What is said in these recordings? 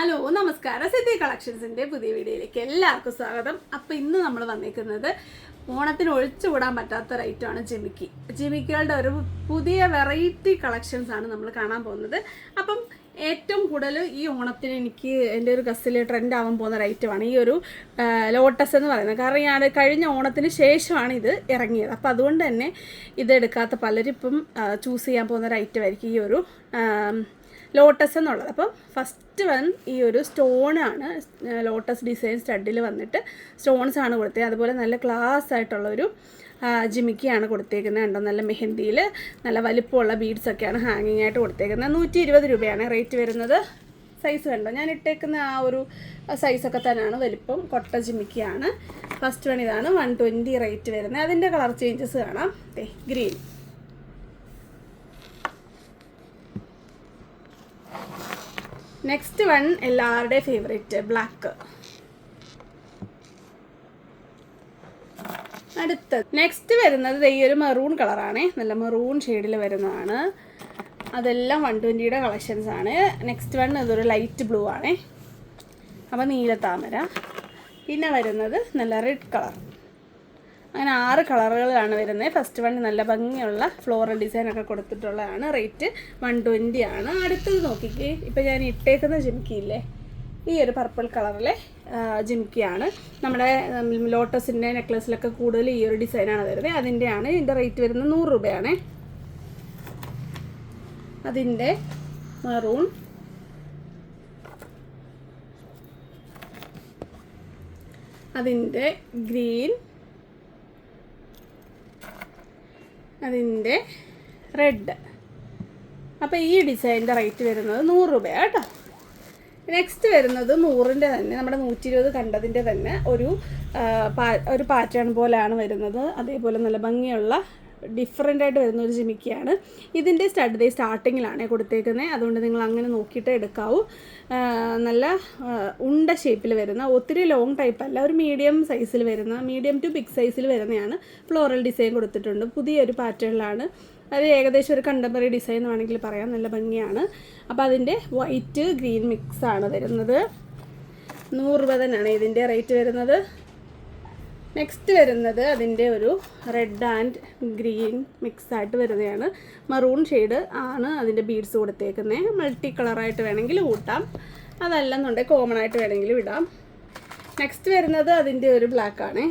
Hello നമസ്കാരം. സിദ്ധി കളക്ഷൻസിന്റെ പുതിയ വീഡിയോയിലേക്ക് എല്ലാവർക്കും സ്വാഗതം. അപ്പോൾ ഇന്ന് നമ്മൾ വന്നിരിക്കുന്നത് ഓണത്തിന് ഒഴിച്ചുകൂടാൻ പറ്റാത്ത ഐറ്റമാണ് ജിമിക്കി. ജിമിക്കികളുടെ ഒരു പുതിയ വെറൈറ്റി കളക്ഷൻസ് ആണ് നമ്മൾ കാണാൻ പോകുന്നത്. അപ്പം ഏറ്റവും കൂടുതൽ ഈ ഓണത്തിന് എനിക്ക് എന്റെ ഒരു ഗസ്സിൽ ട്രെൻഡ് ആവാൻ പോകുന്ന റൈറ്റമാണ് ഈ ഒരു ലോട്ടസ് എന്ന് പറയുന്നത്. കാരണം ഞാൻ കഴിഞ്ഞ ഓണത്തിന് ശേഷമാണ് ഇത് ഇറങ്ങിയത്. അപ്പോൾ അതുകൊണ്ട് തന്നെ ഇത് എടുക്കാത്ത പലരും ഇപ്പം ചൂസ് ചെയ്യാൻ പോകുന്ന ഒരു ആയിരിക്കും ഈ ഒരു ലോട്ടസ് എന്നുള്ളത്. അപ്പം ഫസ്റ്റ് വൺ ഈ ഒരു സ്റ്റോണാണ് ലോട്ടസ് ഡിസൈൻ സ്റ്റഡിൽ വന്നിട്ട് സ്റ്റോൺസ് ആണ് കൊടുത്തത് അതുപോലെ നല്ല ക്ലാസ് ആയിട്ടുള്ളൊരു ജിമിക്കിയാണ് കൊടുത്തേക്കുന്നത് കണ്ടോ? നല്ല മെഹന്തിയിൽ നല്ല വലിപ്പമുള്ള ബീഡ്സ് ഒക്കെയാണ് ഹാങ്ങിങ് ആയിട്ട് കൊടുത്തേക്കുന്നത് നൂറ്റി ഇരുപത് രൂപയാണ് റേറ്റ് വരുന്നത്. സൈസ് കണ്ടോ? ഞാൻ ഇട്ടേക്കുന്ന ആ ഒരു സൈസൊക്കെ തന്നെയാണ് വലിപ്പം. കൊട്ട ജിമിക്കിയാണ്. ഫസ്റ്റ് വൺ ഇതാണ്. വൺ ട്വന്റി റേറ്റ് വരുന്നത് അതിന്റെ കളർ ചേഞ്ചസ് കാണാം. ഗ്രീൻ നെക്സ്റ്റ് വൺ എല്ലാവരുടെയും ഫേവറേറ്റ് ബ്ലാക്ക് അടുത്തത്. നെക്സ്റ്റ് വരുന്നത് ഈ ഒരു മെറൂൺ കളറാണ് നല്ല മെറൂൺ ഷെയ്ഡിൽ വരുന്നതാണ്. അതെല്ലാം വൺ ട്വന്റിയുടെ കളക്ഷൻസ് ആണ്. നെക്സ്റ്റ് വൺ ഇതൊരു ലൈറ്റ് ബ്ലൂ ആണ്. അപ്പോൾ നീല താമര. പിന്നെ വരുന്നത് നല്ല റെഡ് കളർ അങ്ങനെ ആറ് കളറുകളാണ് വരുന്നത്. ഫസ്റ്റ് വൺ നല്ല ഭംഗിയുള്ള ഫ്ലോറൽ ഡിസൈനൊക്കെ കൊടുത്തിട്ടുള്ളതാണ്. റേറ്റ് വൺ ട്വന്റി ആണ്. അടുത്തത് നോക്കിക്കേ. ഇപ്പം ഞാൻ ഇട്ടേക്കുന്ന ജിമിക്കിയില്ലേ? ഈ ഒരു പർപ്പിൾ കളറിലെ ജിമിക്കിയാണ്. നമ്മുടെ ലോട്ടസിന്റെ നെക്ലസിലൊക്കെ കൂടുതൽ ഈ ഒരു ഡിസൈനാണ് വരുന്നത്. അതിന്റെയാണ് ഇതിന്റെ റേറ്റ് വരുന്നത് നൂറ് രൂപയാണ്. അതിന്റെ മറൂൺ അതിന്റെ ഗ്രീൻ അതിന്റെ റെഡ്. അപ്പോൾ ഈ ഡിസൈനിന്റെ റേറ്റ് വരുന്നത് നൂറ് രൂപയാണ് കേട്ടോ. നെക്സ്റ്റ് വരുന്നത് നൂറിന്റെ തന്നെ. നമ്മുടെ നൂറ്റി ഇരുപത് കണ്ടതിന്റെ തന്നെ ഒരു ഒരു പാറ്റേൺ പോലെയാണ് വരുന്നത്. അതേപോലെ നല്ല ഭംഗിയുള്ള ഡിഫറെന്റ് ആയിട്ട് വരുന്ന ഒരു ജിമിക്കിയാണ്. ഇതിന്റെ സ്റ്റഡ് ദേ സ്റ്റാർട്ടിങ്ങിലാണ് കൊടുത്തേക്കുന്നത് അതുകൊണ്ട് നിങ്ങൾ അങ്ങനെ നോക്കിയിട്ട് എടുക്കാവൂ. നല്ല ഉണ്ട ഷേപ്പിൽ വരുന്ന ഒത്തിരി ലോങ് ടൈപ്പ് അല്ല ഒരു മീഡിയം സൈസിൽ വരുന്ന മീഡിയം ടു ബിഗ് സൈസിൽ വരുന്നതാണ് ഫ്ലോറൽ ഡിസൈൻ കൊടുത്തിട്ടുണ്ട്. പുതിയൊരു പാറ്റേണിലാണ് അത് ഏകദേശം ഒരു കണ്ടംപററി ഡിസൈൻ വേണമെങ്കിൽ പറയാം. നല്ല ഭംഗിയാണ്. അപ്പോൾ അതിന്റെ വൈറ്റ് ഗ്രീൻ മിക്സ് ആണ് വരുന്നത്. നൂറ് രൂപ തന്നെയാണ് ഇതിന്റെ റേറ്റ് വരുന്നത്. നെക്സ്റ്റ് വരുന്നത് അതിന്റെ ഒരു റെഡ് ആൻഡ് ഗ്രീൻ മിക്സ് ആയിട്ട് വരുന്നതാണ്. മറൂൺ ഷെയ്ഡ് ആണ് അതിന്റെ ബീഡ്സ് കൊടുത്തേക്കുന്നത് മൾട്ടി കളറായിട്ട് വേണമെങ്കിൽ കൂട്ടാം അതല്ലെന്നുണ്ടെങ്കിൽ കോമൺ ആയിട്ട് വേണമെങ്കിൽ ഇടാം നെക്സ്റ്റ് വരുന്നത് അതിന്റെ ഒരു ബ്ലാക്ക് ആണ്.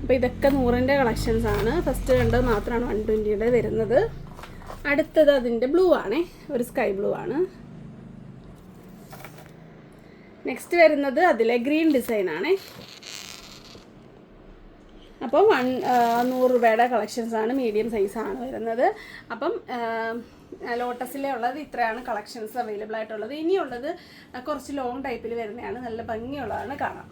അപ്പോൾ ഇതൊക്കെ നൂറിന്റെ കളക്ഷൻസ് ആണ്. ഫസ്റ്റ് കണ്ടത് മാത്രമാണ് വൺ ട്വന്റിയുടെ വരുന്നത്. അടുത്തത് അതിന്റെ ബ്ലൂ ആണ്. ഒരു സ്കൈ ബ്ലൂ ആണ്. നെക്സ്റ്റ് വരുന്നത് അതിലെ ഗ്രീൻ ഡിസൈൻ ആണ്. അപ്പം വൺ നൂറ് രൂപയുടെ കളക്ഷൻസ് ആണ് മീഡിയം സൈസാണ് വരുന്നത്. അപ്പം ലോട്ടസിലെ ഉള്ളത് ഇത്രയാണ് കളക്ഷൻസ് അവൈലബിൾ ആയിട്ടുള്ളത്. ഇനിയുള്ളത് കുറച്ച് ലോങ് ടൈപ്പിൽ വരുന്നതാണ്. നല്ല ഭംഗിയുള്ളതാണ് കാണാം.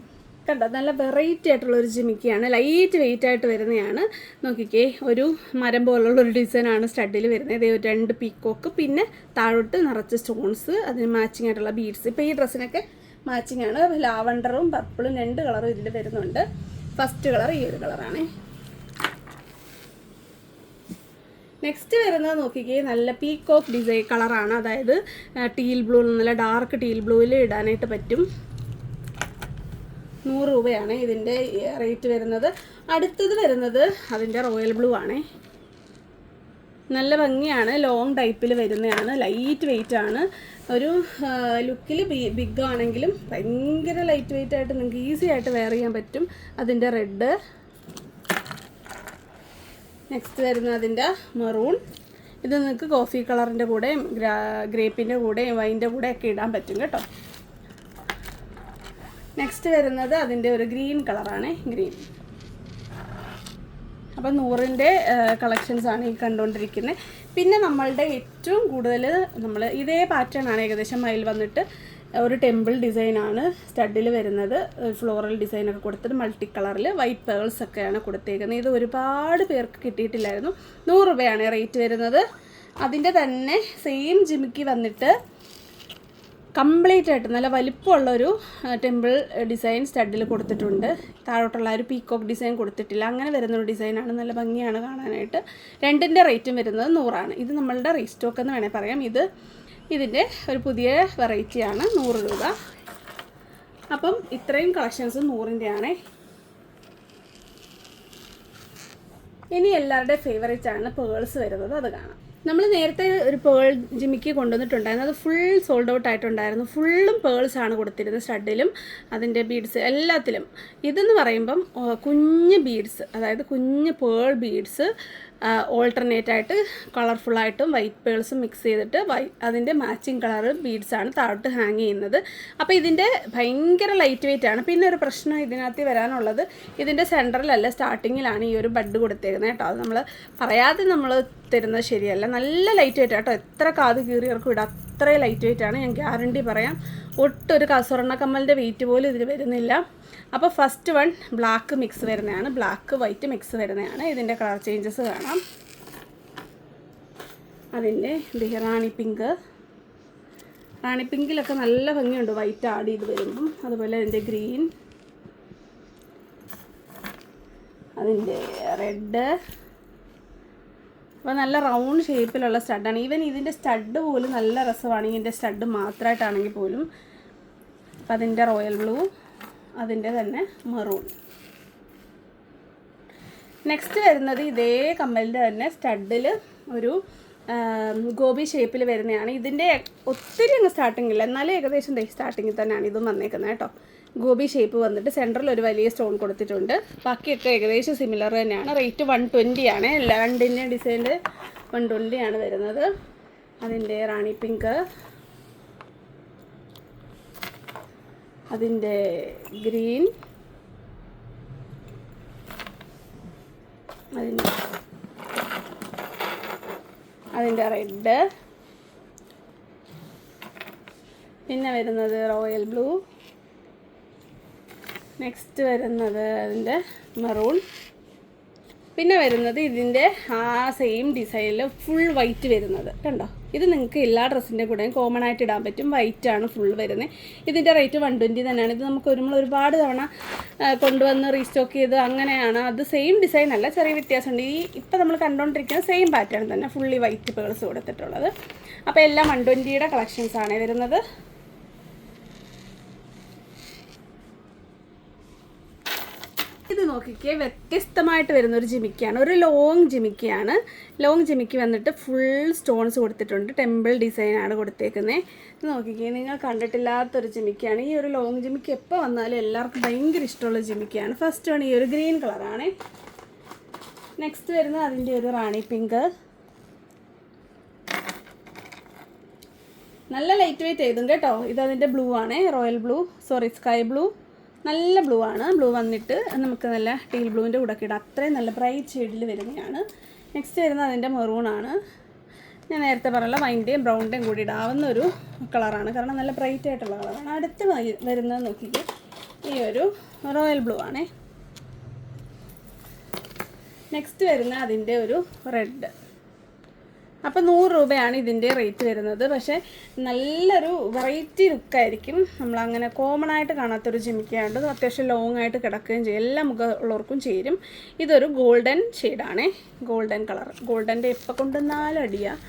കണ്ടോ? നല്ല വെറൈറ്റി ആയിട്ടുള്ള ഒരു ജിമിക്കയാണ്. ലൈറ്റ് വെയിറ്റ് ആയിട്ട് വരുന്നതാണ്. നോക്കിക്കേ ഒരു മരം പോലുള്ള ഒരു ഡിസൈനാണ് സ്റ്റഡിൽ വരുന്നത്. ഇതേ രണ്ട് പീക്കോക്ക് പിന്നെ താഴോട്ട് നിറച്ച് സ്റ്റോൺസ് അതിന് മാച്ചിങ് ആയിട്ടുള്ള ബീഡ്സ് ഇപ്പോൾ ഈ ഡ്രസ്സിനൊക്കെ മാച്ചിങ് ആണ്. ലാവണ്ടറും പർപ്പിളും രണ്ട് കളറും ഇതിൽ വരുന്നുണ്ട്. ഫസ്റ്റ് കളർ ഈ ഒരു കളറാണ് നെക്സ്റ്റ് വരുന്നത് നോക്കിക്കേ നല്ല പീക്കോക്ക് ഡിസൈൻ കളറാണ് അതായത് ടീൽ ബ്ലൂ നല്ല ഡാർക്ക് ടീൽ ബ്ലൂവിൽ ഇടാനായിട്ട് പറ്റും. നൂറ് രൂപയാണ് ഇതിന്റെ റേറ്റ് വരുന്നത്. അടുത്തത് വരുന്നത് അതിന്റെ റോയൽ ബ്ലൂ ആണ്. നല്ല ഭംഗിയാണ്. ലോങ് ടൈപ്പിൽ വരുന്നതാണ്. ലൈറ്റ് വെയിറ്റ് ആണ്. ഒരു ലുക്കിൽ ബിഗ് ആണെങ്കിലും ഭയങ്കര ലൈറ്റ് വെയിറ്റ് ആയിട്ട് നിങ്ങൾക്ക് ഈസി ആയിട്ട് വെയർ ചെയ്യാൻ പറ്റും. അതിന്റെ റെഡ് നെക്സ്റ്റ് വരുന്ന അതിന്റെ മെറൂൺ ഇത് നിങ്ങൾക്ക് കോഫി കളറിന്റെ കൂടെയും ഗ്രേപ്പിന്റെ കൂടെയും വൈന്റെ കൂടെ ഒക്കെ ഇടാൻ പറ്റും കേട്ടോ. നെക്സ്റ്റ് വരുന്നത് അതിന്റെ ഒരു ഗ്രീൻ കളറാണ് ഗ്രീൻ അപ്പം നൂറിന്റെ ആണ് ഈ കണ്ടുകൊണ്ടിരിക്കുന്നത് പിന്നെ നമ്മളുടെ ഏറ്റവും കൂടുതൽ നമ്മൾ ഇതേ പാറ്റേൺ ആണ് ഏകദേശം മയിൽ വന്നിട്ട് ഒരു ടെമ്പിൾ ഡിസൈൻ ആണ് സ്റ്റഡിൽ വരുന്നത്. ഫ്ലോറൽ ഡിസൈനൊക്കെ കൊടുത്തിട്ട് മൾട്ടി കളറിൽ വൈറ്റ് പേൾസ് ഒക്കെയാണ് കൊടുത്തേക്കുന്നത്. ഇത് ഒരുപാട് പേർക്ക് കിട്ടിയിട്ടില്ലായിരുന്നു. നൂറ് രൂപയാണ് റേറ്റ് വരുന്നത്. അതിന്റെ തന്നെ സെയിം ജിമിക്ക് വന്നിട്ട് കംപ്ലീറ്റ് ആയിട്ട് നല്ല വലിപ്പമുള്ളൊരു ടെമ്പിൾ ഡിസൈൻ സ്റ്റഡിൽ കൊടുത്തിട്ടുണ്ട്. താഴോട്ടുള്ള ഒരു പീക്കോക്ക് ഡിസൈൻ കൊടുത്തിട്ടില്ല. അങ്ങനെ വരുന്നൊരു ഡിസൈനാണ്. നല്ല ഭംഗിയാണ് കാണാനായിട്ട്. രണ്ടിന്റെ റേറ്റും വരുന്നത് നൂറാണ്. ഇത് നമ്മളുടെ റീസ്റ്റോക്ക് എന്ന് വേണേൽ പറയാം. ഇത് ഇതിന്റെ ഒരു പുതിയ വെറൈറ്റിയാണ്. നൂറ് രൂപ. അപ്പം ഇത്രയും കളക്ഷൻസ് നൂറിന്റെയാണേ ഇനി എല്ലാവരുടെയും ഫേവറേറ്റ് ആണ് പേഴ്സ് വരുന്നത്. അത് കാണാം. നമ്മൾ നേരത്തെ ഒരു പേൾ ജിമിക്ക് കൊണ്ടുവന്നിട്ടുണ്ടായിരുന്നു. അത് ഫുൾ സോൾഡ് ഔട്ട് ആയിട്ടുണ്ടായിരുന്നു. ഫുള്ളും ആണ് കൊടുത്തിരുന്നത് സ്റ്റഡിലും അതിന്റെ ബീഡ്സ് എല്ലാത്തിലും. ഇതെന്ന് പറയുമ്പം കുഞ്ഞ് ബീഡ്സ് അതായത് കുഞ്ഞ് പേൾ ബീഡ്സ് ഓൾട്ടർനേറ്റ് ആയിട്ട് കളർഫുള്ളായിട്ടും വൈറ്റ് പേൾസും മിക്സ് ചെയ്തിട്ട് വൈ അതിന്റെ മാച്ചിങ് കളർ ബീഡ്സാണ് താഴോട്ട് ഹാങ് ചെയ്യുന്നത്. അപ്പോൾ ഇതിന്റെ ഭയങ്കര ലൈറ്റ് വെയിറ്റ് ആണ്. പിന്നെ ഒരു പ്രശ്നം ഇതിനകത്ത് വരാനുള്ളത് ഇതിന്റെ സെന്ററിലല്ല സ്റ്റാർട്ടിങ്ങിലാണ് ഈ ഒരു ബഡ് കൊടുത്തേക്കുന്നത് കേട്ടോ. അത് നമ്മൾ പറയാതെ നമ്മൾ തരുന്നത് ശരിയല്ല. നല്ല ലൈറ്റ് വെയിറ്റ് കേട്ടോ എത്ര കാത് കീറിയവർക്കും ഇടാം. അത്രയും ലൈറ്റ് വെയിറ്റ് ആണ്. ഞാൻ ഗ്യാരണ്ടി പറയാം. ഒട്ടൊരു ഒരു കസുറണ്ണ കമ്മലിന്റെ വെയിറ്റ് പോലും ഇതിൽ വരുന്നില്ല. അപ്പോൾ ഫസ്റ്റ് വൺ ബ്ലാക്ക് മിക്സ് വരുന്നതാണ്. ബ്ലാക്ക് വൈറ്റ് മിക്സ് വരുന്നതാണ്. ഇതിന്റെ കളർ ചേഞ്ചസ് കാണാം. അതിന്റെ റാണി പിങ്ക് റാണി പിങ്കിലൊക്കെ നല്ല ഭംഗിയുണ്ട്. വൈറ്റ് ആഡ് ചെയ്ത് വരുമ്പം. അതുപോലെ അതിന്റെ ഗ്രീൻ അതിന്റെ റെഡ് അപ്പോൾ നല്ല റൗണ്ട് ഷേപ്പിലുള്ള സ്റ്റഡാണ്. ഈവൻ ഇതിന്റെ സ്റ്റഡ് പോലും നല്ല രസമാണ്. ഇതിന്റെ സ്റ്റഡ് മാത്രമായിട്ടാണെങ്കിൽ പോലും. അപ്പം അതിന്റെ റോയൽ ബ്ലൂ അതിന്റെ തന്നെ മെറൂൺ. നെക്സ്റ്റ് വരുന്നത് ഇതേ കമ്മലിന്റെ തന്നെ സ്റ്റഡിൽ ഒരു ഗോപി ഷേപ്പിൽ വരുന്നതാണ്. ഇതിന്റെ ഒത്തിരി അങ്ങ് സ്റ്റാർട്ടിങ്ങില്ല എന്നാലും ഏകദേശം സ്റ്റാർട്ടിങ്ങിൽ തന്നെയാണ് ഇതും വന്നേക്കുന്നത് കേട്ടോ. ഗോപി ഷേപ്പ് വന്നിട്ട് സെന്ററിൽ ഒരു വലിയ സ്റ്റോൺ കൊടുത്തിട്ടുണ്ട്. ബാക്കിയൊക്കെ ഏകദേശം സിമിലർ തന്നെയാണ്. റേറ്റ് വൺ ട്വന്റി ആണ്. ലാൻഡിന്റെ ഡിസൈന്റെ വൺ ട്വന്റി ആണ് വരുന്നത്. അതിന്റെ റാണി പിങ്ക് അതിന്റെ ഗ്രീൻ അതിന്റെ അതിന്റെ റെഡ് പിന്നെ വരുന്നത് റോയൽ ബ്ലൂ നെക്സ്റ്റ് വരുന്നത് അതിന്റെ മെറൂൺ പിന്നെ വരുന്നത് ഇതിന്റെ ആ സെയിം ഡിസൈനിൽ ഫുൾ വൈറ്റ് വരുന്നത്. കണ്ടോ? ഇത് നിങ്ങൾക്ക് എല്ലാ ഡ്രസ്സിന്റെ കൂടെയും കോമൺ ആയിട്ട് ഇടാൻ പറ്റും. വൈറ്റ് ആണ് ഫുൾ വരുന്നത് ഇതിന്റെ റേറ്റ് വൺ ട്വന്റി തന്നെയാണ്. ഇത് നമുക്ക് ഒരുമ്പോൾ ഒരുപാട് തവണ കൊണ്ടുവന്ന് റീസ്റ്റോക്ക് ചെയ്ത് അങ്ങനെയാണ്. അത് സെയിം ഡിസൈൻ അല്ല ചെറിയ വ്യത്യാസമുണ്ട്. ഈ ഇപ്പോൾ നമ്മൾ കണ്ടുകൊണ്ടിരിക്കുന്ന സെയിം പാറ്റേൺ തന്നെ ഫുള്ളി വൈറ്റ് പേഴ്സ് കൊടുത്തിട്ടുള്ളത്. അപ്പോൾ എല്ലാം വൺ ട്വന്റിയുടെ കളക്ഷൻസാണ് വരുന്നത്. നോക്കിക്കേ വ്യത്യസ്തമായിട്ട് വരുന്ന ഒരു ജിമിക്കാണ് ഒരു ലോങ് ജിമിക്കയാണ്. ലോങ് ജിമിക്ക് വന്നിട്ട് ഫുൾ സ്റ്റോൺസ് കൊടുത്തിട്ടുണ്ട്. ടെമ്പിൾ ഡിസൈനാണ് കൊടുത്തേക്കുന്നത് ഇത് നോക്കിക്കേ നിങ്ങൾ കണ്ടിട്ടില്ലാത്തൊരു ജിമിക്കാണ് ഈ ഒരു ലോങ് ജിമിക്ക് എപ്പോൾ വന്നാലും എല്ലാവർക്കും ഭയങ്കര ഇഷ്ടമുള്ള ജിമിക്കാണ് ഫസ്റ്റ് ആണ് ഈ ഒരു ഗ്രീൻ കളറാണ് നെക്സ്റ്റ് വരുന്നത് അതിന്റെ ഒരു റാണി പിങ്ക് നല്ല ലൈറ്റ് വെയിറ്റ് ചെയ്തും കേട്ടോ. ഇത് അതിന്റെ ബ്ലൂ ആണ് royal blue sorry sky blue നല്ല ബ്ലൂ ആണ്. ബ്ലൂ വന്നിട്ട് നമുക്ക് നല്ല ടീൽ ബ്ലൂവിന്റെ കൂടെ ഒക്കെ ഇടാം. അത്രയും നല്ല ബ്രൈറ്റ് ഷെയ്ഡിൽ വരുന്നതാണ്. നെക്സ്റ്റ് വരുന്നത് അതിന്റെ മെറൂൺ ആണ്. ഞാൻ നേരത്തെ പറഞ്ഞ വൈന്റെയും ബ്രൗണിന്റെയും കൂടി ഇടാവുന്ന ഒരു കളറാണ് കാരണം നല്ല ബ്രൈറ്റ് ആയിട്ടുള്ള കളറാണ് അടുത്ത് വരുന്നത് നോക്കിയിട്ട് ഈ ഒരു റോയൽ ബ്ലൂ ആണേ. നെക്സ്റ്റ് വരുന്ന അതിന്റെ ഒരു റെഡ് അപ്പോൾ നൂറ് രൂപയാണ് ഇതിന്റെ റേറ്റ് വരുന്നത്. പക്ഷേ നല്ലൊരു വെറൈറ്റി ലുക്കായിരിക്കും നമ്മളങ്ങനെ കോമൺ ആയിട്ട് കാണാത്തൊരു ജിമിക്കാണ്ട് അത്യാവശ്യം ലോങ് ആയിട്ട് കിടക്കുകയും ചെയ്യും. എല്ലാ മുഖമുള്ളവർക്കും ചേരും. ഇതൊരു ഗോൾഡൻ ഷെയ്ഡാണേ ഗോൾഡൻ കളർ ഗോൾഡന്റെ എപ്പം കൊണ്ടുവന്നാലും നാലടിയാണ്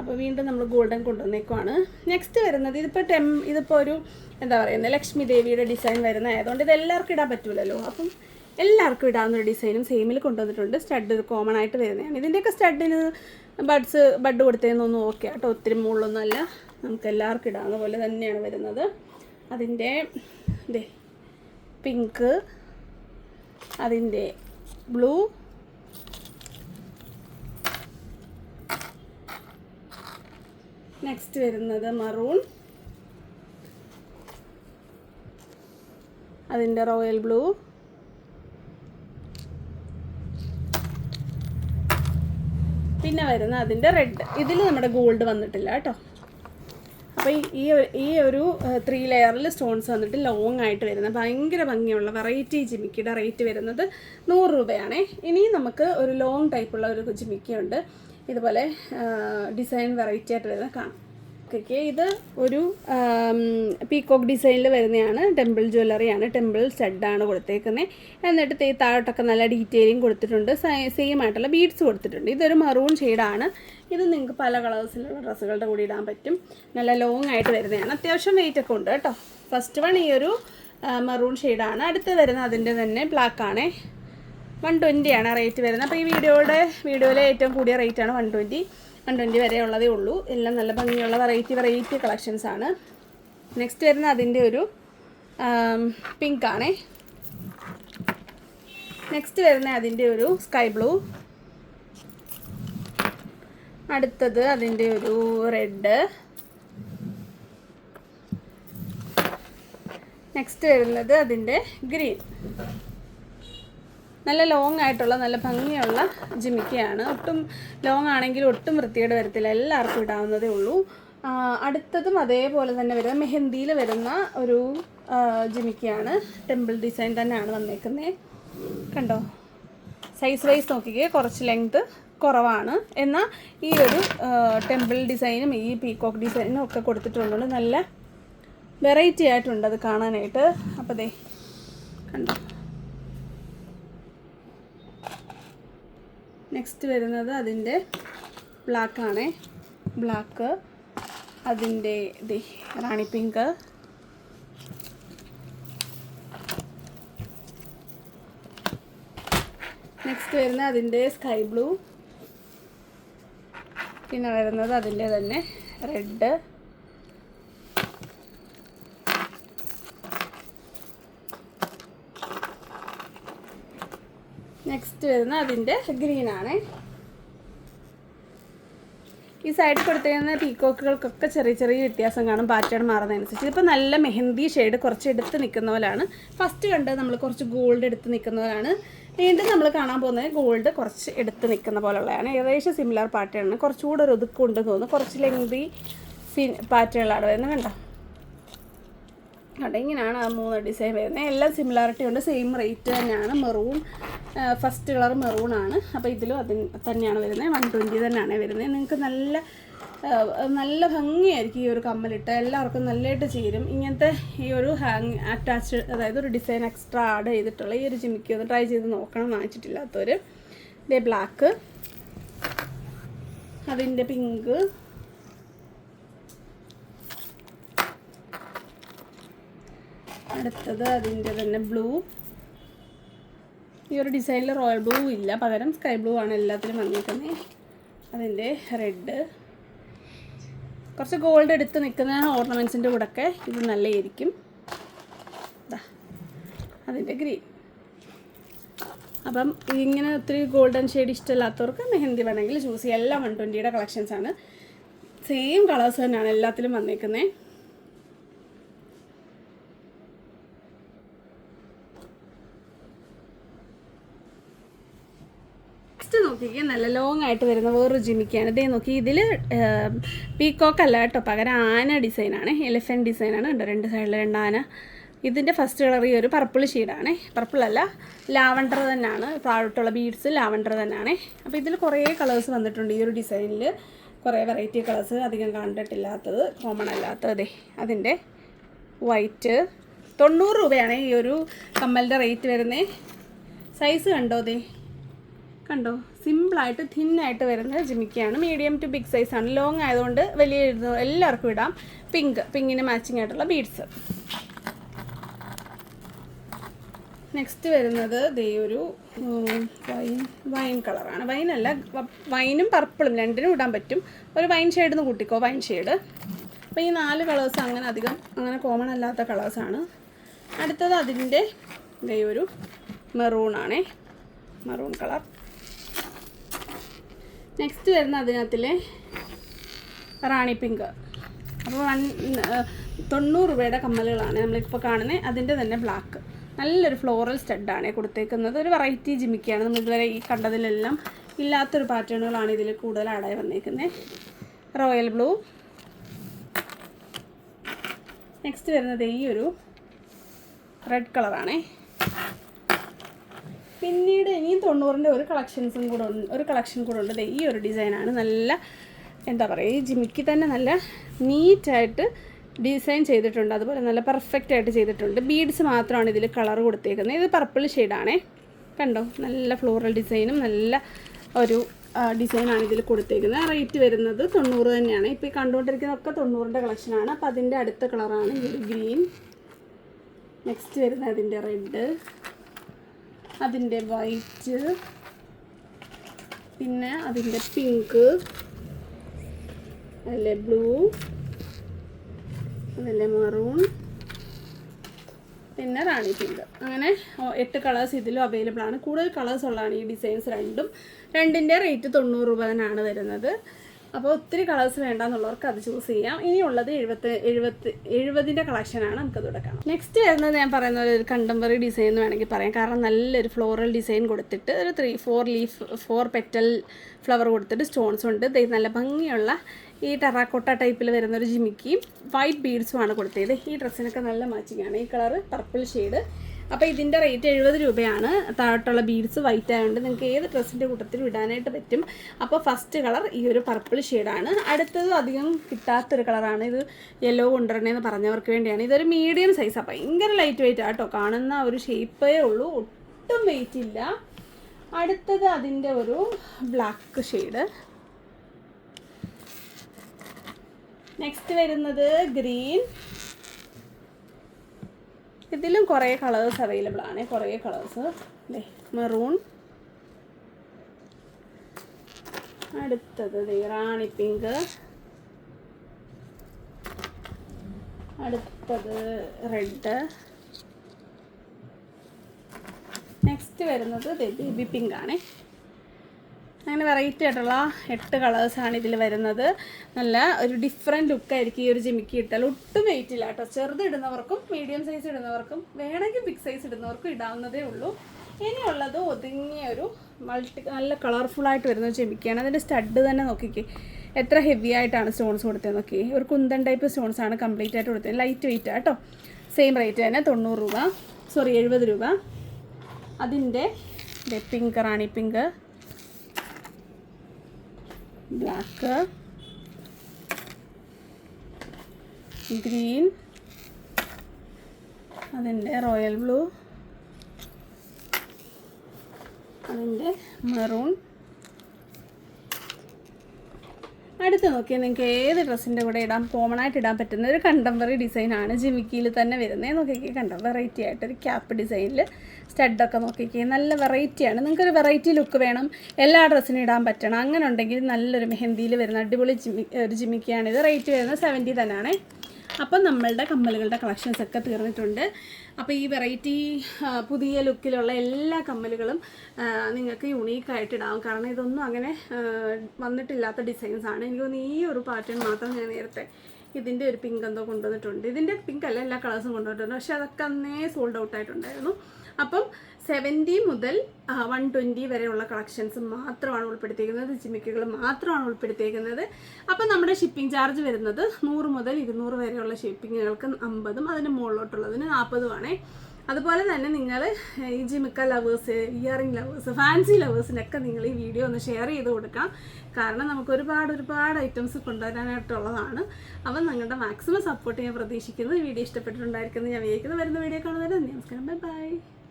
അപ്പോൾ വീണ്ടും നമ്മൾ ഗോൾഡൻ കൊണ്ടുവന്നേക്കുവാണ്. നെക്സ്റ്റ് വരുന്നത് ഇതിപ്പോൾ ടെം ഇതിപ്പോൾ ഒരു എന്താ പറയുന്നത് ലക്ഷ്മി ദേവിയുടെ ഡിസൈൻ വരുന്ന ആയതുകൊണ്ട് ഇത് എല്ലാവർക്കും ഇടാൻ പറ്റൂലല്ലോ. അപ്പം എല്ലാവർക്കും ഇടാവുന്ന ഡിസൈനും സെയിമിൽ കൊണ്ടുവന്നിട്ടുണ്ട്. സ്റ്റഡ് കോമൺ ആയിട്ട് വരുന്നതാണ്. ഇതിന്റെയൊക്കെ സ്റ്റഡിന് ബഡ്സ് ബഡ് കൊടുത്തതെന്നൊന്നും ഓക്കെ കേട്ടോ ഒത്തിരി മുകളിലൊന്നുമല്ല. നമുക്ക് എല്ലാവർക്കും ഇടാവുന്ന പോലെ തന്നെയാണ് വരുന്നത്. അതിന്റെ ഇതേ പിങ്ക് അതിന്റെ ബ്ലൂ നെക്സ്റ്റ് വരുന്നത് മറൂൺ അതിന്റെ റോയൽ ബ്ലൂ പിന്നെ വരുന്ന അതിന്റെ റെഡ് ഇതിൽ നമ്മുടെ ഗോൾഡ് വന്നിട്ടില്ല കേട്ടോ. അപ്പോൾ ഈ- ഈ ഒരു- ത്രീ ലെയറിൽ സ്റ്റോൺസ് വന്നിട്ട് ലോങ് ആയിട്ട് വരുന്ന ഭയങ്കര ഭംഗിയുള്ള വെറൈറ്റി ജിമിക്കിയുടെ റേറ്റ് വരുന്നത് നൂറ് രൂപയാണേ. ഇനിയും നമുക്ക് ഒരു ലോങ് ടൈപ്പുള്ള ഒരു ജിമിക്കിയുണ്ട്. ഇതുപോലെ ഡിസൈൻ വെറൈറ്റി ആയിട്ട് വരുന്ന കാണാം. നോക്കിക്കേ ഇത് ഒരു പീകോക്ക് ഡിസൈനിൽ വരുന്നതാണ് ടെമ്പിൾ ജ്വല്ലറിയാണ് ടെമ്പിൾ സെഡാണ് കൊടുത്തേക്കുന്നത് എന്നിട്ട് ഈ താഴോട്ടൊക്കെ നല്ല ഡീറ്റെയിലിംഗ് കൊടുത്തിട്ടുണ്ട്. സെയിം ആയിട്ടുള്ള ബീഡ്സ് കൊടുത്തിട്ടുണ്ട്. ഇതൊരു മറൂൺ ഷെയ്ഡാണ് ഇത് നിങ്ങൾക്ക് പല കളേഴ്സിലുള്ള ഡ്രസ്സുകളുടെ കൂടി ഇടാൻ പറ്റും. നല്ല ലോങ് ആയിട്ട് വരുന്നതാണ്. അത്യാവശ്യം വെയിറ്റ് ഒക്കെ ഉണ്ട് കേട്ടോ. ഫസ്റ്റ് വൺ ഈ ഒരു മറൂൺ ഷെയ്ഡാണ് അടുത്ത് വരുന്നത് അതിന്റെ തന്നെ ബ്ലാക്കാണ് വൺ ട്വന്റി ആണ് റേറ്റ് വരുന്നത്. അപ്പോൾ ഈ വീഡിയോയുടെ വീഡിയോയിലെ ഏറ്റവും കൂടിയ റേറ്റാണ് വൺ ട്വന്റി വൺ ട്വന്റി വരെ ഉള്ളതേ ഉള്ളൂ. എല്ലാം നല്ല ഭംഗിയുള്ള വെറൈറ്റി വെറൈറ്റി കളക്ഷൻസ് ആണ്. നെക്സ്റ്റ് വരുന്ന അതിന്റെ ഒരു പിങ്ക് ആണേ. നെക്സ്റ്റ് വരുന്ന അതിന്റെ ഒരു സ്കൈ ബ്ലൂ അടുത്തത് അതിന്റെ ഒരു റെഡ് നെക്സ്റ്റ് വരുന്നത് അതിന്റെ ഗ്രീൻ നല്ല ലോങ് ആയിട്ടുള്ള നല്ല ഭംഗിയുള്ള ജിമിക്കയാണ്. ഒട്ടും ലോങ് ആണെങ്കിലും ഒട്ടും വൃത്തികേട് വരത്തില്ല. എല്ലാവർക്കും ഇടാവുന്നതേ ഉള്ളൂ. അടുത്തതും അതേപോലെ തന്നെ വരുന്ന മെഹന്തിയിൽ വരുന്ന ഒരു ജിമിക്കയാണ്. ടെമ്പിൾ ഡിസൈൻ തന്നെയാണ് വന്നേക്കുന്നത് കണ്ടോ? സൈസ് വൈസ് നോക്കിക്കേ കുറച്ച് ലെങ്ത് കുറവാണ്. എന്നാൽ ഈ ഒരു ടെമ്പിൾ ഡിസൈനും ഈ പീകോക്ക് ഡിസൈനും ഒക്കെ കൊടുത്തിട്ടുള്ളത് നല്ല വെറൈറ്റി ആയിട്ടുണ്ട് അത് കാണാനായിട്ട്. അപ്പോൾ ദേ കണ്ടോ? നെക്സ്റ്റ് വരുന്നത് അതിന്റെ ആണ്. ബ്ലാക്ക് അതിന്റെ ഇത് റാണി പിങ്ക് നെക്സ്റ്റ് വരുന്നത് അതിന്റെ സ്കൈ ബ്ലൂ പിന്നെ വരുന്നത് അതിന്റെ തന്നെ റെഡ് നെക്സ്റ്റ് വരുന്ന അതിന്റെ ഗ്രീൻ ആണ്. ഈ സൈഡിൽ കൊടുത്തേക്കുന്ന പീക്കോക്കുകൾക്കൊക്കെ ചെറിയ ചെറിയ വ്യത്യാസം കാണും. പാറ്റേൺ മാറുന്നതനുസരിച്ച്. ഇതിപ്പോൾ നല്ല മെഹന്തി ഷെയ്ഡ് കുറച്ച് എടുത്ത് നിൽക്കുന്ന പോലാണ്. ഫസ്റ്റ് കണ്ട് നമ്മൾ കുറച്ച് ഗോൾഡ് എടുത്ത് നിൽക്കുന്ന പോലാണ് വീണ്ടും നമ്മൾ കാണാൻ പോകുന്നത് ഗോൾഡ് കുറച്ച് എടുത്ത് നിൽക്കുന്ന പോലുള്ളതാണ്. ഏകദേശം സിമിലർ പാറ്റേൺ കുറച്ചുകൂടെ ഒരു ഒതുക്കുണ്ടെന്ന് തോന്നുന്നു. കുറച്ച് ലെങ്തി പാറ്റേണിലാണ് വരുന്നത്. കണ്ടോ? കണ്ടോ ഇങ്ങനെയാണ് ആ മൂന്ന് ഡിസൈൻ വരുന്നത്. എല്ലാം സിമിലാരിറ്റി ഉണ്ട്. സെയിം റേറ്റ് തന്നെയാണ്. മെറൂൺ ഫസ്റ്റ് കളർ മെറൂൺ ആണ്. അപ്പോൾ ഇതിലും അതിന് തന്നെയാണ് വരുന്നത്. വൺ ട്വന്റി തന്നെയാണ് വരുന്നത്. നിങ്ങൾക്ക് നല്ല നല്ല ഭംഗിയായിരിക്കും ഈ ഒരു കമ്മലിട്ട്. എല്ലാവർക്കും നല്ലതായിട്ട് ചേരും. ഇങ്ങനത്തെ ഈ ഒരു ഹാങ് അറ്റാച്ച്ഡ് അതായത് ഒരു ഡിസൈൻ എക്സ്ട്രാ ആഡ് ചെയ്തിട്ടുള്ള ഈ ഒരു ജിമിക്ക് ഒന്ന് ട്രൈ ചെയ്ത് നോക്കണം വാങ്ങിച്ചിട്ടില്ലാത്തവർ ഇതേ ബ്ലാക്ക് അതിന്റെ പിങ്ക് അടുത്തത് അതിന്റെ തന്നെ ബ്ലൂ. ഈ ഒരു ഡിസൈനിൽ റോയൽ ബ്ലൂ ഇല്ല. പകരം സ്കൈ ബ്ലൂ ആണ് എല്ലാത്തിലും വന്നിരിക്കുന്നത്. അതിന്റെ റെഡ്. കുറച്ച് ഗോൾഡ് എടുത്ത് നിൽക്കുന്ന ഓർണമെന്റ്സിന്റെ കൂടെയൊക്കെ ഇത് നല്ലതായിരിക്കും. അതിന്റെ ഗ്രീൻ. അപ്പം ഇങ്ങനെ ഒത്തിരി ഗോൾഡൻ ഷെയ്ഡ് ഇഷ്ടമില്ലാത്തവർക്ക് മെഹന്തി വേണമെങ്കിൽ ചൂസ് ചെയ്യാം. എല്ലാം വൺ ട്വന്റിയുടെ കളക്ഷൻസാണ്. സെയിം കളേഴ്സ് തന്നെയാണ് എല്ലാത്തിലും വന്നേക്കുന്നത് നോക്കിക്കേ നല്ല ലോങ് ആയിട്ട് വരുന്ന വേറൊരു ജിമിക്കാണ്. ഇതേ നോക്കി ഇതിൽ പീക്കോക്ക് അല്ല കേട്ടോ പകരം ആന ഡിസൈനാണ് എലിഫന്റ് ഡിസൈനാണ് ഉണ്ട് രണ്ട് സൈഡിൽ രണ്ട് ആന. ഇതിന്റെ ഫസ്റ്റ് കളർ ഈ ഒരു പർപ്പിൾ ഷെയ്ഡാണ് പർപ്പിൾ അല്ല ലാവണ്ടർ തന്നെയാണ്. താഴോട്ടുള്ള ബീഡ്സ് ലാവണ്ടർ തന്നെയാണ്. അപ്പോൾ ഇതിൽ കുറേ കളേഴ്സ് വന്നിട്ടുണ്ട് ഈ ഒരു ഡിസൈനിൽ കുറേ വെറൈറ്റി കളേഴ്സ് അധികം കണ്ടിട്ടില്ലാത്തത് കോമൺ അല്ലാത്തത് അതിന്റെ വൈറ്റ് തൊണ്ണൂറ് രൂപയാണ് ഈ ഒരു കമ്മലിന്റെ റേറ്റ് വരുന്നത് സൈസ് കണ്ടോ ദേ? കണ്ടോ? സിമ്പിളായിട്ട് ആയിട്ട് വരുന്ന ജിമിക്കയാണ്. മീഡിയം ടു ബിഗ് സൈസ് ആണ്. ലോങ് ആയതുകൊണ്ട് വലിയ എല്ലാവർക്കും ഇടാം. പിങ്ക് പിങ്കിന് മാച്ചിങ് ആയിട്ടുള്ള ബീഡ്സ് നെക്സ്റ്റ് വരുന്നത് ദേ ഒരു വൈൻ വൈൻ കളറാണ് വൈൻ അല്ല വൈനും പർപ്പിളും രണ്ടിനും ഇടാൻ പറ്റും. ഒരു വൈൻ ഷെയ്ഡ് എന്ന് കൂട്ടിക്കോ വൈൻ ഷെയ്ഡ് അപ്പോൾ ഈ നാല് കളേഴ്സ് അങ്ങനെ അധികം അങ്ങനെ കോമൺ അല്ലാത്ത കളേഴ്സാണ് അടുത്തത് അതിന്റെ ദേ ഒരു മെറൂൺ ആണേ. മെറൂൺ കളർ നെക്സ്റ്റ് വരുന്ന അതിനകത്തിലെ റാണി പിങ്ക്. അപ്പോൾ വൺ തൊണ്ണൂറ് രൂപയുടെ കമ്മലുകളാണ് നമ്മളിപ്പോൾ കാണുന്നത് അതിന്റെ തന്നെ ബ്ലാക്ക് നല്ലൊരു ഫ്ലോറൽ സ്റ്റഡാണ് കൊടുത്തേക്കുന്നത്. ഒരു വെറൈറ്റി ജിമിക്കാണ് നമ്മൾ ഇതുവരെ ഈ കണ്ടതിലെല്ലാം ഇല്ലാത്തൊരു പാറ്റേണുകളാണ് ഇതിൽ കൂടുതൽ ആടായി വന്നേക്കുന്നത് റോയൽ ബ്ലൂ നെക്സ്റ്റ് വരുന്നത് ഈ ഒരു റെഡ് കളറാണേ പിന്നീട് ഇനിയും തൊണ്ണൂറിന്റെ ഒരു കളക്ഷൻസും കൂടെ ഉണ്ട് ഒരു കളക്ഷൻ കൂടെ ഉണ്ട്. ഈ ഒരു ഡിസൈനാണ് നല്ല എന്താ പറയുക ഈ ജിമിക്ക് തന്നെ നല്ല നീറ്റായിട്ട് ഡിസൈൻ ചെയ്തിട്ടുണ്ട്. അതുപോലെ നല്ല പെർഫെക്റ്റ് ആയിട്ട് ചെയ്തിട്ടുണ്ട്. ബീഡ്സ് മാത്രമാണ് ഇതിൽ കളർ കൊടുത്തേക്കുന്നത്. ഇത് പർപ്പിൾ ഷെയ്ഡാണേ കണ്ടോ? നല്ല ഫ്ലോറൽ ഡിസൈനും നല്ല ഒരു ഡിസൈനാണ് ഇതിൽ കൊടുത്തേക്കുന്നത്. റേറ്റ് വരുന്നത് തൊണ്ണൂറ് തന്നെയാണ്. ഇപ്പോൾ ഈ കണ്ടുകൊണ്ടിരിക്കുന്നതൊക്കെ തൊണ്ണൂറിന്റെ കളക്ഷനാണ് അപ്പോൾ അതിന്റെ അടുത്ത കളറാണ് ഈ ഗ്രീൻ നെക്സ്റ്റ് വരുന്നത് അതിന്റെ റെഡ് അതിന്റെ വൈറ്റ് പിന്നെ അതിന്റെ പിങ്ക് അതിലെ ബ്ലൂ അതിലെ മറൂൺ പിന്നെ റാണി പിങ്ക്. അങ്ങനെ എട്ട് കളേഴ്സ് ഇതിലും അവൈലബിൾ ആണ് കൂടുതൽ കളേഴ്സ് ഉള്ളതാണ് ഈ ഡിസൈൻസ് രണ്ടും. രണ്ടിന്റെ റേറ്റ് തൊണ്ണൂറ് രൂപ തന്നെയാണ് വരുന്നത്. അപ്പോൾ ഒത്തിരി കളേഴ്സ് വേണ്ടാന്നുള്ളവർക്ക് അത് ചൂസ് ചെയ്യാം. ഇനിയുള്ളത് എഴുപത്തി എഴുപത്തി എഴുപതിന്റെ കളക്ഷനാണ് നമുക്ക് തുടക്കാം നെക്സ്റ്റ് വരുന്നത് ഞാൻ പറയുന്ന ഒരു കണ്ടംപററി ഡിസൈൻ എന്ന് വേണമെങ്കിൽ പറയാം. കാരണം നല്ലൊരു ഫ്ലോറൽ ഡിസൈൻ കൊടുത്തിട്ട് ഒരു three four leaf four petal flower കൊടുത്തിട്ട് സ്റ്റോൺസ് ഉണ്ട്. നല്ല ഭംഗിയുള്ള ഈ ടെറാക്കോട്ട ടൈപ്പിൽ വരുന്ന ഒരു ജിമിക്കിയും വൈറ്റ് ബീഡ്സുമാണ് കൊടുത്തത് ഈ ഡ്രസ്സിനൊക്കെ നല്ല മാച്ചിങ് ആണ്. ഈ കളർ പർപ്പിൾ ഷെയ്ഡ് അപ്പോൾ ഇതിന്റെ റേറ്റ് എഴുപത് രൂപയാണ്. താഴോട്ടുള്ള ബീഡ്സ് വൈറ്റ് ആയതുകൊണ്ട് നിങ്ങൾക്ക് ഏത് ഡ്രസ്സിന്റെ കൂട്ടത്തിൽ ഇടാനായിട്ട് പറ്റും. അപ്പോൾ ഫസ്റ്റ് കളർ ഈ ഒരു പർപ്പിൾ ഷെയ്ഡാണ് അടുത്തത് അധികം കിട്ടാത്തൊരു കളറാണ് ഇത് യെല്ലോ കൊണ്ടുവരണേന്ന് പറഞ്ഞവർക്ക് വേണ്ടിയാണ്. ഇതൊരു മീഡിയം സൈസാണ് ഭയങ്കര ലൈറ്റ് വെയിറ്റ് ആട്ടോ കാണുന്ന ഒരു ഷേപ്പേ ഉള്ളൂ. ഒട്ടും വെയിറ്റ് ഇല്ല. അടുത്തത് അതിന്റെ ഒരു ബ്ലാക്ക് ഷെയ്ഡ് നെക്സ്റ്റ് വരുന്നത് ഗ്രീൻ ഇതിലും കുറേ കളേഴ്സ് അവൈലബിൾ ആണ്. കുറേ കളേഴ്സ് അല്ലേ മെറൂൺ അടുത്തത് റാണി പിങ്ക് അടുത്തത് റെഡ് നെക്സ്റ്റ് വരുന്നത് ബേബി പിങ്ക് ആണേ. അങ്ങനെ വെറൈറ്റി ആയിട്ടുള്ള എട്ട് കളേഴ്സാണ് ഇതിൽ വരുന്നത്. നല്ല ഒരു ഡിഫറെന്റ് ലുക്കായിരിക്കും ഈ ഒരു ജിമിക്ക് ഇട്ടാൽ ഒട്ടും വെയിറ്റ് ഇല്ല കേട്ടോ. ചെറുത് ഇടുന്നവർക്കും മീഡിയം സൈസ് ഇടുന്നവർക്കും വേണമെങ്കിൽ ബിഗ് സൈസ് ഇടുന്നവർക്കും ഇടാവുന്നതേ ഉള്ളൂ. ഇനിയുള്ളത് ഒതുങ്ങിയ ഒരു മൾട്ടി നല്ല കളർഫുൾ ആയിട്ട് വരുന്ന ഒരു ജിമിക്കിയാണ് അതിന്റെ സ്റ്റഡ് തന്നെ നോക്കിക്കേ. എത്ര ഹെവി ആയിട്ടാണ് സ്റ്റോൺസ് കൊടുത്തത് നോക്കി. ഒരു കുന്തൻ ടൈപ്പ് സ്റ്റോൺസ് ആണ് കംപ്ലീറ്റ് ആയിട്ട് കൊടുത്തത്. ലൈറ്റ് വെയിറ്റ് ആട്ടോ സെയിം റേറ്റ് തന്നെ. തൊണ്ണൂറ് രൂപ. സോറി എഴുപത് രൂപ. അതിന്റെ pink rani pink black green അതിന്റെ റോയൽ ബ്ലൂ അതിന്റെ മെറൂൺ അടുത്ത് നോക്കിയാൽ നിങ്ങൾക്ക് ഏത് ഡ്രസ്സിന്റെ കൂടെ ഇടാൻ കോമൺ ആയിട്ട് ഇടാൻ പറ്റുന്ന ഒരു കണ്ടംപററി ഡിസൈനാണ് ജിമിക്കിയിൽ തന്നെ വരുന്നത്. നോക്കിക്കേ കണ്ടോ വെറൈറ്റി ആയിട്ട് ഒരു ക്യാപ്പ് ഡിസൈനിൽ സ്റ്റഡൊക്കെ നോക്കിക്കേ. നല്ല വെറൈറ്റിയാണ്. നിങ്ങൾക്കൊരു വെറൈറ്റി ലുക്ക് വേണം. എല്ലാ ഡ്രസ്സിനും ഇടാൻ പറ്റണം. അങ്ങനെ ഉണ്ടെങ്കിൽ നല്ലൊരു മെഹന്തിയിൽ വരുന്ന അടിപൊളി ജിമി ഒരു ഇത് റേറ്റ് വരുന്നത് സെവന്റി തന്നെയാണേ. അപ്പം നമ്മളുടെ കമ്മലുകളുടെ കളക്ഷൻസ് ഒക്കെ തീർന്നിട്ടുണ്ട്. അപ്പോൾ ഈ വെറൈറ്റി പുതിയ ലുക്കിലുള്ള എല്ലാ കമ്മലുകളും നിങ്ങൾക്ക് യുണീക്കായിട്ട് ഇടാം. കാരണം ഇതൊന്നും അങ്ങനെ വന്നിട്ടില്ലാത്ത ഡിസൈൻസാണ്. എനിക്ക് തോന്നുന്നു ഈ ഒരു പാറ്റേൺ മാത്രം ഞാൻ നേരത്തെ ഇതിന്റെ ഒരു പിങ്ക് എന്തോ കൊണ്ടുവന്നിട്ടുണ്ട്. ഇതിന്റെ പിങ്ക് അല്ല എല്ലാ കളേഴ്സും കൊണ്ടുവന്നിട്ടുണ്ട്. പക്ഷേ അതൊക്കെ അന്നേ സോൾഡ് ഔട്ട് ആയിട്ടുണ്ടായിരുന്നു. അപ്പം സെവന്റി മുതൽ വൺ ട്വന്റി വരെയുള്ള കളക്ഷൻസ് മാത്രമാണ് ഉൾപ്പെടുത്തിയിരിക്കുന്നത്. ചിമ്മിക്കുകൾ മാത്രമാണ് ഉൾപ്പെടുത്തിയിരിക്കുന്നത്. അപ്പം നമ്മുടെ ഷിപ്പിംഗ് ചാർജ് വരുന്നത് നൂറ് മുതൽ ഇരുന്നൂറ് വരെയുള്ള ഷിപ്പിങ്ങുകൾക്ക് അമ്പതും അതിന് മുകളിലോട്ടുള്ളതിന് നാൽപ്പതുമാണേ അതുപോലെ തന്നെ നിങ്ങൾ ഈ ജിമിക്ക ലവേഴ്സ് ഇയറിംഗ് ലവേഴ്സ് ഫാൻസി ലവേഴ്സിനൊക്കെ നിങ്ങൾ ഈ വീഡിയോ ഒന്ന് ഷെയർ ചെയ്ത് കൊടുക്കാം. കാരണം നമുക്ക് ഒരുപാട് ഒരുപാട് ഐറ്റംസ് കൊണ്ടുവരാനായിട്ടുള്ളതാണ്. അപ്പം നിങ്ങളുടെ മാക്സിമം സപ്പോർട്ട് ഞാൻ പ്രതീക്ഷിക്കുന്നത് വീഡിയോ ഇഷ്ടപ്പെട്ടിട്ടുണ്ടായിരിക്കുന്നത് ഞാൻ വിചാരിക്കുന്നത് വരുന്ന വീഡിയോ കാണുന്നതിന് നമസ്കാരം. Bye bye